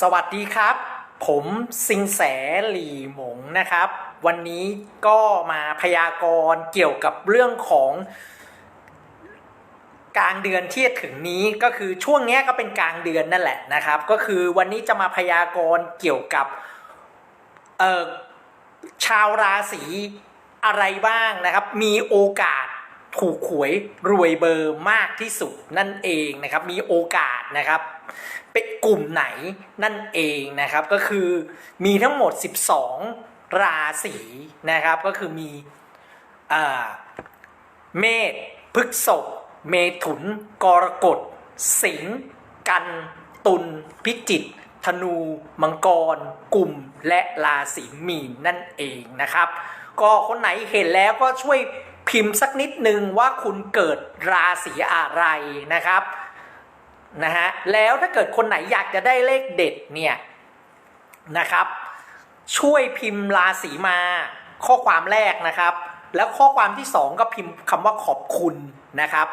สวัสดีครับ ผมสิงแสหลีหมงนะครับ วันนี้ก็มาพยากรณ์เกี่ยวกับเรื่องของกลางเดือนที่จะถึงนี้ก็คือช่วงนี้ก็เป็นกลางเดือนนั่นแหละนะครับ ก็คือวันนี้จะมาพยากรณ์เกี่ยวกับเอ่อชาวราศีอะไรบ้างนะครับ มีโอกาสถูกหวยรวยเบอร์มากที่สุดนั่นเองนะครับ มีโอกาสนะครับ เป็นกลุ่มไหนนั่นเองนะครับ ก็คือมีทั้งหมด 12 ราศีนะครับ ก็คือมีเมษพฤษภเมถุน กรกฎ สิงห์กัน ตุลพิจิกธนู มังกร กลุ่ม และราศีมีนนั่นเองนะครับ ก็คนไหนเห็นแล้วก็ช่วยพิมพ์สักนิดนึงว่าคุณเกิดราศีอะไรนะครับ นะฮะแล้วถ้าเกิดคนไหนอยากจะได้เลขเด็ดเนี่ยนะครับ ช่วยพิมพ์ราศีมาข้อความแรกนะครับ แล้วข้อความที่สองก็พิมพ์คำว่าขอบคุณนะครับ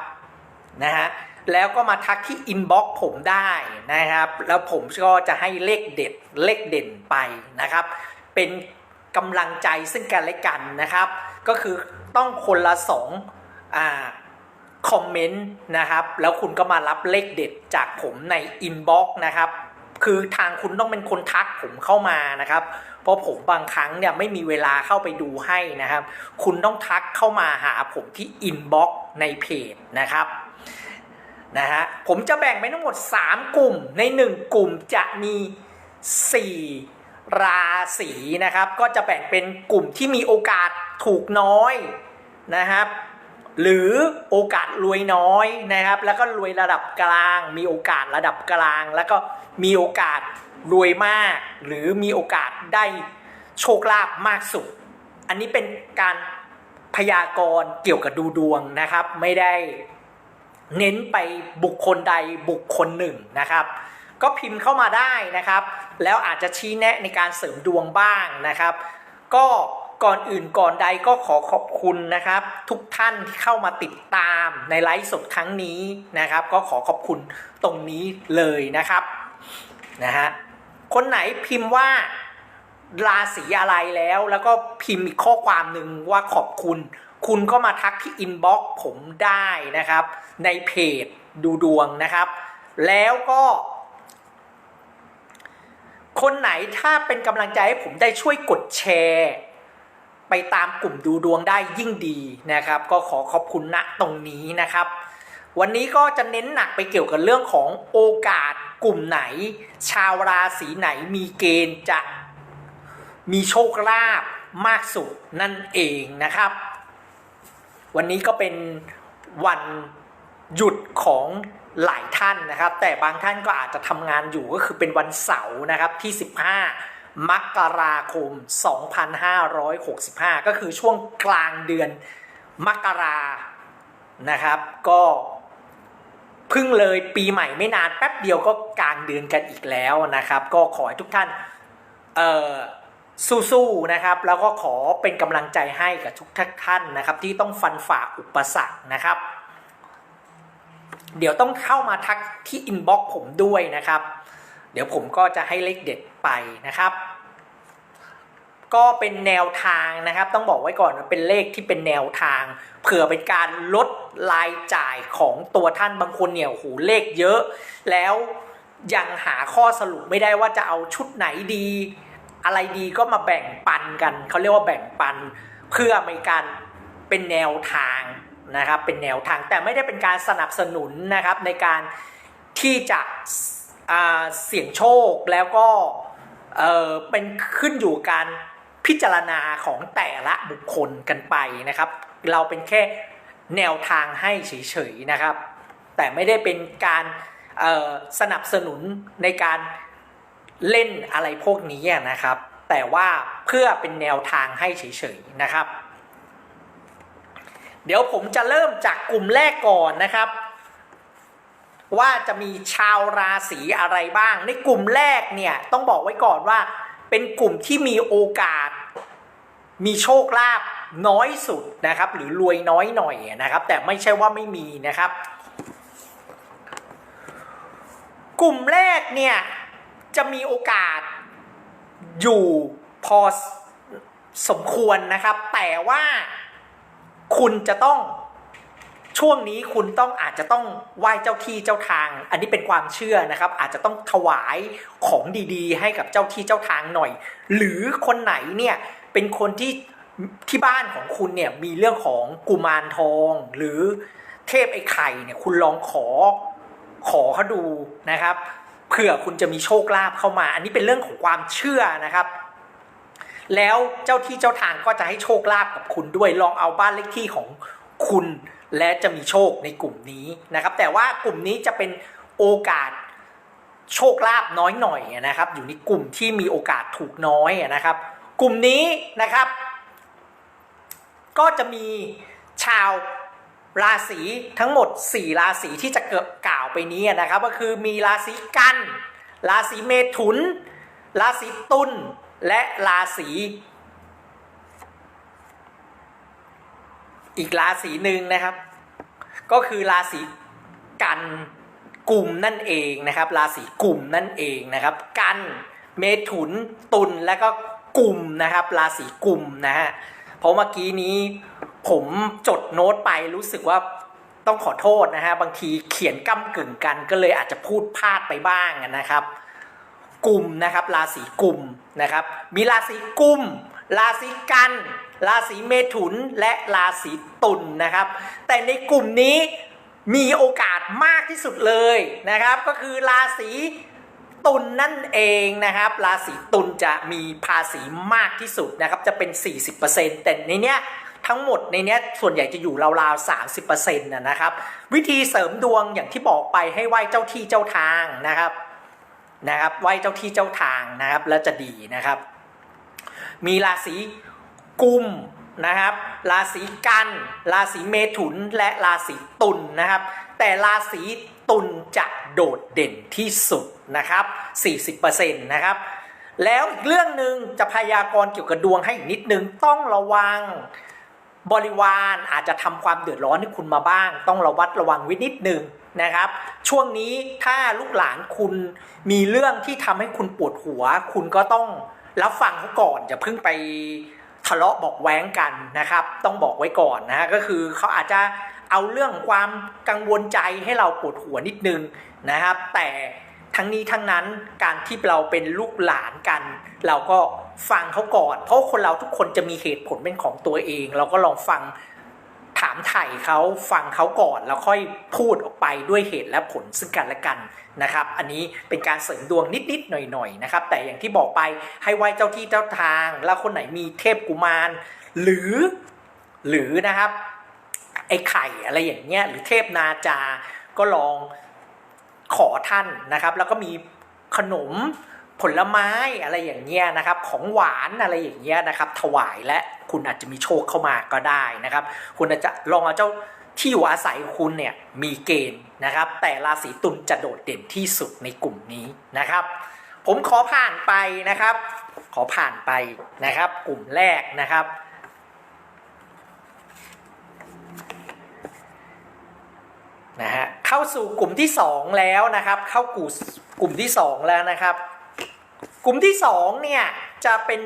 นะฮะแล้วก็มาทักที่อินบ็อกซ์ผมได้นะครับ แล้วผมก็จะให้เลขเด็ดเลขเด่นไปนะครับ เป็นกำลังใจซึ่งกันและกันนะครับ ก็คือต้องคนละสองอ่า คอมเมนต์นะครับ แล้วคุณก็มารับเลขเด็ดจากผมในอินบ็อกซ์นะครับ คือทางคุณต้องเป็นคนทักผมเข้ามานะครับ เพราะผมบางครั้งเนี่ยไม่มีเวลาเข้าไปดูให้นะครับ คุณต้องทักเข้ามาหาผมที่อินบ็อกซ์ในเพจนะครับนะฮะผมจะแบ่งเป็นทั้งหมด 3 กลุ่มใน 1 กลุ่มจะมี 4 ราศีนะครับ ก็จะแบ่งเป็นกลุ่มที่มีโอกาสถูกน้อยนะครับ หรือโอกาสรวยน้อยนะครับ แล้วก็รวยระดับกลาง มีโอกาสระดับกลาง แล้วก็มีโอกาสรวยมาก หรือมีโอกาสได้โชคลาภมากสุด อันนี้เป็นการพยากรณ์เกี่ยวกับดูดวงนะครับ ไม่ได้เน้นไปบุคคลใดบุคคลหนึ่งนะครับ ก็พิมพ์เข้ามาได้นะครับ แล้วอาจจะชี้แนะในการเสริมดวงบ้างนะครับ ก็ ก่อนอื่นก่อนใดก็ขอขอบคุณนะครับ ทุกท่านที่เข้ามาติดตามในไลฟ์สดครั้งนี้นะครับ ก็ขอขอบคุณตรงนี้เลยนะครับนะฮะคนไหนพิมพ์ว่าราศีอะไรแล้วแล้วก็พิมพ์อีกข้อความหนึ่งว่าขอบคุณ คุณก็มาทักที่อินบ็อกซ์ผมได้นะครับ ในเพจดูดวงนะครับ แล้วก็ คนไหนถ้าเป็นกำลังใจให้ผมได้ช่วยกดแชร์ ไปตามกลุ่มดูดวงได้ยิ่งดีนะครับ ก็ขอขอบคุณณตรงนี้นะครับ วันนี้ก็จะเน้นหนักไปเกี่ยวกับเรื่องของโอกาสกลุ่มไหน ชาวราศีไหนมีเกณฑ์จะมีโชคลาภมากสุดนั่นเองนะครับ วันนี้ก็เป็นวันหยุดของหลายท่านนะครับ แต่บางท่านก็อาจจะทำงานอยู่ก็คือเป็นวันเสาร์นะครับที่ 15 มกราคม 2565 ก็คือช่วงกลางเดือนมกรานะครับ ก็เพิ่งเลยปีใหม่ไม่นานแป๊บเดียวก็กลางเดือนกันอีกแล้วนะครับ ก็ขอให้ทุกท่านเอ่อสู้ๆนะครับ แล้วก็ขอเป็นกำลังใจให้กับทุกท่านนะครับ ที่ต้องฟันฝ่าอุปสรรคนะครับ เดี๋ยวต้องเข้ามาทักที่อินบ็อกซ์ผมด้วยนะครับ เดี๋ยวผมก็จะให้เลขเด็ด ไปนะครับ ก็เป็นแนวทางนะครับ ต้องบอกไว้ก่อนว่าเป็นเลขที่เป็นแนวทาง เผื่อเป็นการลดรายจ่ายของตัวท่านบางคนเนี่ยโอ้โหเลขเยอะ แล้วยังหาข้อสรุปไม่ได้ว่าจะเอาชุดไหนดี อะไรดีก็มาแบ่งปันกันเขาเรียกว่าแบ่งปัน เพื่อในการเป็นแนวทางนะครับ เป็นแนวทางแต่ไม่ได้เป็นการสนับสนุนนะครับในการที่จะเสี่ยงโชคแล้วก็ เออเป็นขึ้นอยู่การพิจารณาของแต่ละบุคคลกันไปนะครับ เราเป็นแค่แนวทางให้เฉยๆนะครับ แต่ไม่ได้เป็นการสนับสนุนในการเล่นอะไรพวกนี้นะครับ แต่ว่าเพื่อเป็นแนวทางให้เฉยๆนะครับ เดี๋ยวผมจะเริ่มจากกลุ่มแรกก่อนนะครับ ว่าจะมีชาวราศีอะไรบ้าง ในกลุ่มแรกเนี่ยต้องบอกไว้ก่อนว่า เป็นกลุ่มที่มีโอกาส มีโชคลาภน้อยสุดนะครับ หรือรวยน้อยหน่อยนะครับ แต่ไม่ใช่ว่าไม่มีนะครับ กลุ่มแรกเนี่ยจะมีโอกาสอยู่พอสมควรนะครับ แต่ว่าคุณจะต้อง ช่วงนี้คุณต้องอาจจะต้องไหว้เจ้าที่เจ้าทาง อันนี้เป็นความเชื่อนะครับ อาจจะต้องถวายของดีๆ ให้กับเจ้าที่เจ้าทางหน่อย หรือคนไหนเนี่ยเป็นคนที่ที่บ้านของคุณเนี่ยมีเรื่องของกุมารทอง หรือเทพไอ้ไข่เนี่ยคุณลองขอขอเขาดูนะครับเผื่อคุณจะมีโชคลาภเข้ามา อันนี้เป็นเรื่องของความเชื่อนะครับ แล้วเจ้าที่เจ้าทางก็จะให้โชคลาภกับคุณด้วยลองเอาบ้านเลขที่ของคุณ และจะมีโชคในกลุ่มนี้นะครับแต่ว่ากลุ่มนี้จะเป็นโอกาสโชคลาภน้อยหน่อยนะครับ อยู่ในกลุ่มที่มีโอกาสถูกน้อยนะครับ กลุ่มนี้นะครับ ก็จะมีชาวราศีทั้งหมด 4 ราศีที่จะเกิดกล่าวไปนี้นะครับ ก็คือมีราศีกัน ราศีเมถุน ราศีตุลและราศี อีกราศีหนึ่งนะครับ ก็คือราศีกันกลุ่มนั่นเองนะครับ ราศีกลุ่มนั่นเองนะครับ กันเมถุนตุลและก็กลุ่มนะครับ ราศีกลุ่มนะฮะเพราะเมื่อกี้นี้ผมจดโน้ตไปรู้สึกว่าต้องขอโทษนะฮะบางทีเขียนก้ากึ่งกันก็เลยอาจจะพูดพลาดไปบ้างนะครับ กลุ่มนะครับ ราศีกลุ่มนะครับ มีราศีกลุ่ม ราศีกัน ราศีเมถุน และราศีตุลนนะครับ แต่ในกลุ่มนี้มีโอกาสมากที่สุดเลยนะครับ ก็คือราศีตุลนนั่นเองนะครับ ราศีตุลจะมีภาษีมากที่สุดนะครับ จะเป็น 40%แต่ในเนี้ยทั้งหมดในเนี้ยส่วนใหญ่จะอยู่ราวๆ 30%นะนะครับ วิธีเสริมดวงอย่างที่บอกไปให้ไหว้เจ้าที่เจ้าทางนะครับนะครับไหว้เจ้าที่เจ้าทางนะครับ แล้วจะดีนะครับ มีราศีกุมนะครับ ราศีกัน ราศีเมถุนและราศีตุลนนะครับ แต่ราศีตุลจะโดดเด่นที่สุดนะครับ 40%นะครับแล้วอีกเรื่องหนึ่งจะพยากรณ์เกี่ยวกับดวงให้อีกนิดนึงต้องระวังบริวารอาจจะทำความเดือดร้อนให้คุณมาบ้าง ต้องระวัดระวังไวินิดนึงนะครับ ช่วงนี้ถ้าลูกหลานคุณมีเรื่องที่ทำให้คุณปวดหัว คุณก็ต้อง รับฟังเขาก่อนอย่าเพิ่งไปทะเลาะบอกแว้งกันนะครับ ต้องบอกไว้ก่อนนะฮะก็คือเขาอาจจะเอาเรื่องความกังวลใจให้เราปวดหัวนิดนึงนะครับ แต่ทั้งนี้ทั้งนั้นการที่เราเป็นลูกหลานกัน เราก็ฟังเขาก่อน เพราะคนเราทุกคนจะมีเหตุผลเป็นของตัวเอง เราก็ลองฟัง ถามไถ่เขาฟังเขาก่อน แล้วค่อยพูดออกไปด้วยเหตุและผลซึ่งกันและกันนะครับ อันนี้เป็นการเสริมดวงนิดๆหน่อยๆนะครับ แต่อย่างที่บอกไปให้ไหว้เจ้าที่เจ้าทาง แล้วคนไหนมีเทพกุมาร หรือหรือนะครับ ไอ้ไข่อะไรอย่างเงี้ยหรือเทพนาจา ก็ลองขอท่านนะครับ แล้วก็มีขนม ผลไม้อะไรอย่างเงี้ยนะครับ ของหวานอะไรอย่างเงี้ยนะครับ ถวายและคุณอาจจะมีโชคเข้ามาก็ได้นะครับ คุณอาจจะลองเอาเจ้าที่อยู่อาศัยคุณเนี่ยมีเกณฑ์นะครับ แต่ราศีตุลจะโดดเด่นที่สุดในกลุ่มนี้นะครับ ผมขอผ่านไปนะครับ ขอผ่านไปนะครับ กลุ่มแรกนะครับนะฮะเข้าสู่กลุ่มที่สองแล้วนะครับ เข้ากลุ่มกลุ่มที่สองแล้วนะครับ กลุ่มที่สองเนี่ยจะเป็น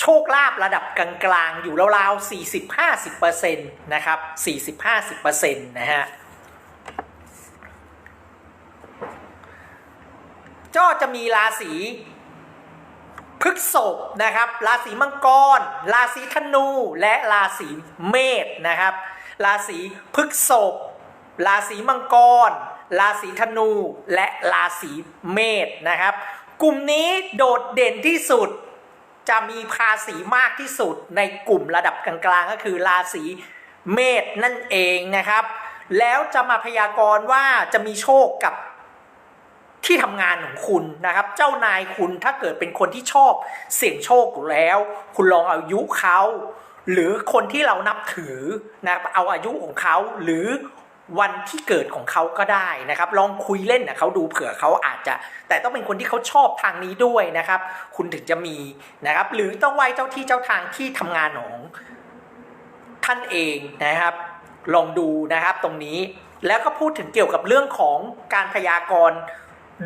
โชคลาภระดับกลางๆ อยู่ราวๆ 40-50%นะครับ 40-50%นะฮะก็จะมีราศีพฤษภนะครับ ราศีมังกร ราศีธนู และราศีเมษนะครับ ราศีพฤษภราศีมังกร ราศีธนู และราศีเมษนะครับ กลุ่มนี้โดดเด่นที่สุดจะมีภาษีมากที่สุดในกลุ่มระดับกลางๆ ก็คือราศีเมษนั่นเองนะครับ แล้วจะมาพยากรณ์ว่าจะมีโชคกับที่ทำงานของคุณนะครับ เจ้านายคุณถ้าเกิดเป็นคนที่ชอบเสี่ยงโชคอยู่แล้ว คุณลองเอาอายุเขาหรือคนที่เรานับถือนะเอาอายุของเขาหรือ วันที่เกิดของเขาก็ได้นะครับ ลองคุยเล่นนะเขาดูเผื่อเขาอาจจะ แต่ต้องเป็นคนที่เขาชอบทางนี้ด้วยนะครับ คุณถึงจะมีนะครับ หรือต้องไหว้เจ้าที่เจ้าทางที่ทำงานของท่านเองนะครับ ลองดูนะครับตรงนี้แล้วก็พูดถึงเกี่ยวกับเรื่องของการพยากรณ์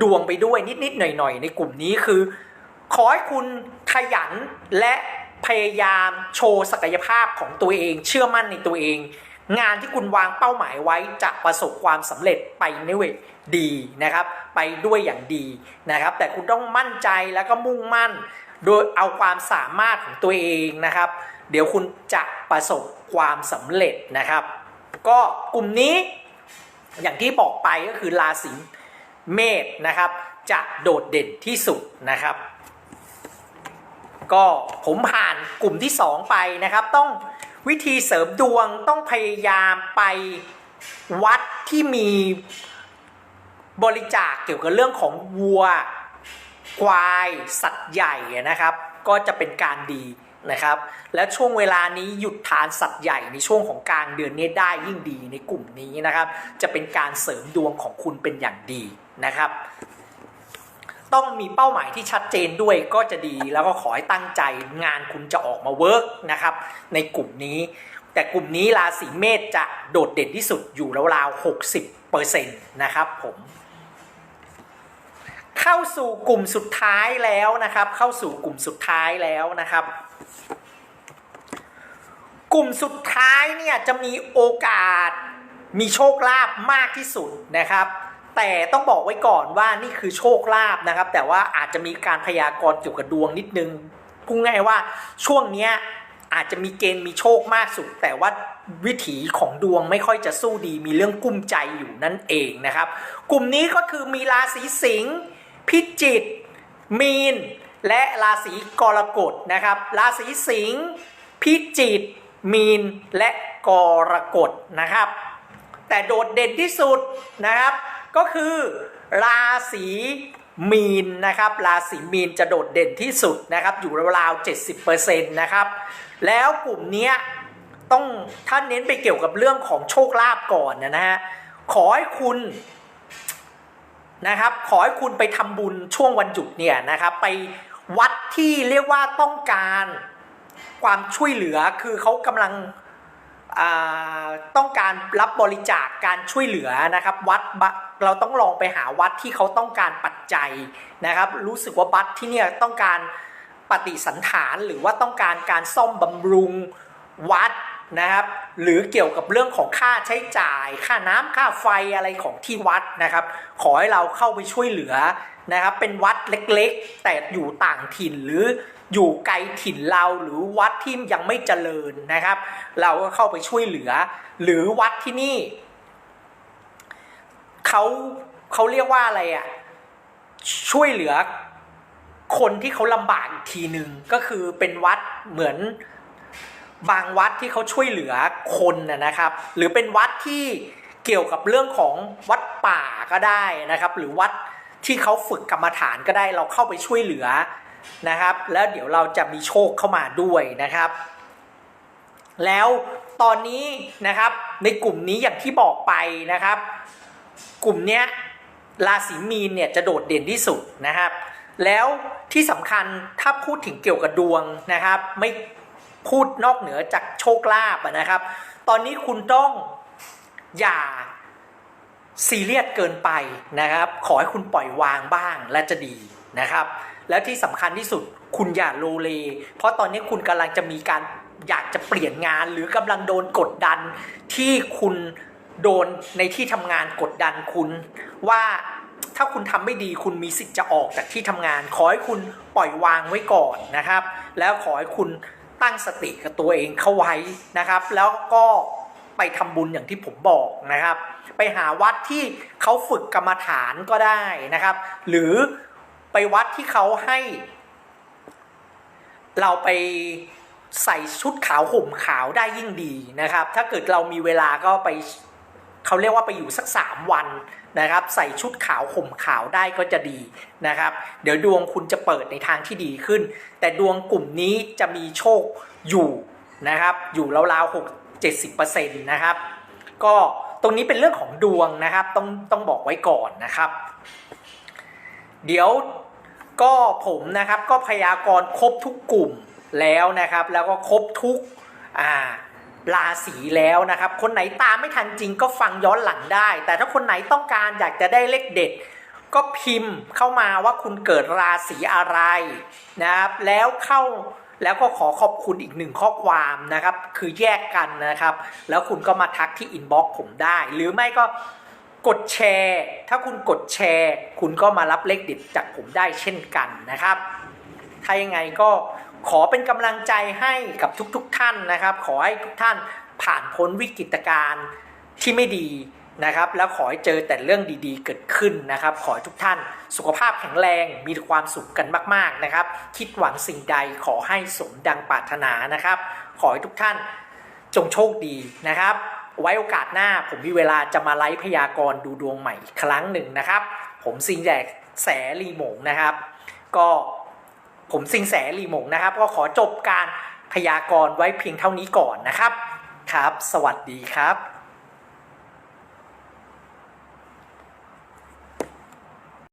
ดวงไปด้วยนิดๆหน่อยๆ ในกลุ่มนี้คือ ขอให้คุณขยันและพยายามโชว์ศักยภาพของตัวเอง เชื่อมั่นในตัวเอง งานที่คุณวางเป้าหมายไว้จะประสบความสำเร็จไปในเวดีนะครับ ไปด้วยอย่างดีนะครับ แต่คุณต้องมั่นใจแล้วก็มุ่งมั่น โดยเอาความสามารถของตัวเองนะครับ เดี๋ยวคุณจะประสบความสำเร็จนะครับ ก็กลุ่มนี้อย่างที่บอกไปก็คือราศีเมษนะครับ จะโดดเด่นที่สุดนะครับ ก็ผมผ่านกลุ่มที่ 2 ไปนะครับต้อง วิธีเสริมดวงต้องพยายามไปวัดที่มีบริจาคเกี่ยวกับเรื่องของวัว ควายสัตว์ใหญ่นะครับ ก็จะเป็นการดีนะครับ และช่วงเวลานี้หยุดทานสัตว์ใหญ่ในช่วงของกลางเดือนนี้ได้ยิ่งดีในกลุ่มนี้นะครับ จะเป็นการเสริมดวงของคุณเป็นอย่างดีนะครับ ต้องมีเป้าหมายที่ชัดเจนด้วยก็จะดีแล้วก็ขอให้ตั้งใจงานคุณจะออกมาเวิร์กนะครับในกลุ่มนี้ แต่กลุ่มนี้ราศีเมษจะโดดเด่นที่สุดอยู่ราวๆ60%นะครับผมเข้าสู่กลุ่มสุดท้ายแล้วนะครับ เข้าสู่กลุ่มสุดท้ายแล้วนะครับ กลุ่มสุดท้ายเนี่ยจะมีโอกาสมีโชคลาภมากที่สุดนะครับ แต่ต้องบอกไว้ก่อนว่านี่คือโชคลาภนะครับ แต่ว่าอาจจะมีการพยากรณ์เกี่ยวกับดวงนิดนึงพูดง่ายว่าช่วงเนี้ยอาจจะมีเกณฑ์มีโชคมากสุด แต่ว่าวิถีของดวงไม่ค่อยจะสู้ดี มีเรื่องกุ้มใจอยู่นั่นเองนะครับ กลุ่มนี้ก็คือมีราศีสิงห์พิจิกมีน และราศีกรกฎนะครับ ราศีสิงห์พิจิกมีนและกรกฎนะครับ แต่โดดเด่นที่สุดนะครับ ก็คือราศีมีนนะครับราศีมีนจะโดดเด่นที่สุดนะครับอยู่ราวๆ70%นะครับแล้วกลุ่มนี้ต้องท่านเน้นไปเกี่ยวกับเรื่องของโชคลาภก่อนนะฮะขอให้คุณนะครับขอให้คุณไปทำบุญช่วงวันหยุดเนี่ยนะครับไปวัดที่เรียกว่าต้องการความช่วยเหลือคือเขากำลังต้องการรับบริจาคการช่วยเหลือนะครับ วัด เราต้องลองไปหาวัดที่เขาต้องการปัจจัยนะครับ รู้สึกว่าวัดที่เนี่ยต้องการปฏิสันฐานหรือว่าต้องการการซ่อมบำรุงวัดนะครับ หรือเกี่ยวกับเรื่องของค่าใช้จ่าย ค่าน้ำค่าไฟอะไรของที่วัดนะครับ ขอให้เราเข้าไปช่วยเหลือนะครับ เป็นวัดเล็กๆ แต่อยู่ต่างถิ่นหรืออยู่ไกลถิ่นเราหรือวัดที่ยังไม่เจริญนะครับ เราก็เข้าไปช่วยเหลือ หรือวัดที่นี่ เขาเขาเรียกว่าอะไรอะช่วยเหลือคนที่เขาลำบากอีกทีหนึ่งก็คือเป็นวัดเหมือนบางวัดที่เขาช่วยเหลือคนนนะครับ หรือเป็นวัดที่เกี่ยวกับเรื่องของวัดป่าก็ได้นะครับ หรือวัดที่เขาฝึกกรรมฐานก็ได้เราเข้าไปช่วยเหลือนะครับ แล้วเดี๋ยวเราจะมีโชคเข้ามาด้วยนะครับ แล้วตอนนี้นะครับในกลุ่มนี้อย่างที่บอกไปนะครับ กลุ่มเนี้ยราศีมีนเนี่ยจะโดดเด่นที่สุดนะครับ แล้วที่สำคัญถ้าพูดถึงเกี่ยวกับดวงนะครับ ไม่พูดนอกเหนือจากโชคลาภนะครับ ตอนนี้คุณต้องอย่าซีเรียสเกินไปนะครับ ขอให้คุณปล่อยวางบ้างและจะดีนะครับ แล้วที่สำคัญที่สุดคุณอย่าโลเล เพราะตอนนี้คุณกำลังจะมีการอยากจะเปลี่ยนงานหรือกำลังโดนกดดันที่คุณ โดนในที่ทำงานกดดันคุณว่าถ้าคุณทำไม่ดีคุณมีสิทธิ์จะออกจากที่ทำงาน ขอให้คุณปล่อยวางไว้ก่อนนะครับ แล้วขอให้คุณตั้งสติกับตัวเองเข้าไว้นะครับ แล้วก็ไปทำบุญอย่างที่ผมบอกนะครับ ไปหาวัดที่เขาฝึกกรรมฐานก็ได้นะครับ หรือไปวัดที่เขาให้ เราไปใส่ชุดขาวห่มขาวได้ยิ่งดีนะครับ ถ้าเกิดเรามีเวลาก็ไป เขาเรียกว่าไปอยู่สักสามวันนะครับ ใส่ชุดขาวห่มขาวได้ก็จะดีนะครับ เดี๋ยวดวงคุณจะเปิดในทางที่ดีขึ้น แต่ดวงกลุ่มนี้จะมีโชคอยู่นะครับ อยู่ราวๆหกเจ็ดสิบเปอร์เซ็นต์นะครับ ก็ตรงนี้เป็นเรื่องของดวงนะครับ ต้องต้องบอกไว้ก่อนนะครับ เดี๋ยวก็ผมนะครับก็พยากรณ์ครบทุกกลุ่มแล้วนะครับ แล้วก็ครบทุกอ่า ราศีแล้วนะครับ คนไหนตามไม่ทันจริงก็ฟังย้อนหลังได้ แต่ถ้าคนไหนต้องการอยากจะได้เลขเด็ด ก็พิมพ์เข้ามาว่าคุณเกิดราศีอะไรนะครับ แล้วเข้าแล้วก็ขอขอบคุณอีกหนึ่งข้อความนะครับ คือแยกกันนะครับ แล้วคุณก็มาทักที่อินบ็อกซ์ผมได้ หรือไม่ก็กดแชร์ ถ้าคุณกดแชร์ คุณก็มารับเลขเด็ดจากผมได้เช่นกันนะครับ ถ้ายังไงก็ ขอเป็นกำลังใจให้กับทุกๆทท่านนะครับ ขอให้ทุกท่านผ่านพ้นวิกฤตการณ์ที่ไม่ดีนะครับ แล้วขอให้เจอแต่เรื่องดีๆ เกิดขึ้นนะครับ ขอให้ทุกท่านสุขภาพแข็งแรงมีความสุขกันมาก ๆนะครับ คิดหวังสิ่งใดขอให้สมดังปรารถนานะครับ ขอให้ทุกท่านจงโชคดีนะครับ ไว้โอกาสหน้าผมมีเวลาจะมาไลฟ์พยากรณ์ดูดวงใหม่อีกครั้งหนึ่งนะครับ ผมซิงแจกแสรีหมงนะครับ ก็ ผมสิงแสหลีหมงนะครับ ก็ขอจบการพยากรณ์ไว้เพียงเท่านี้ก่อนนะครับครับ สวัสดีครับ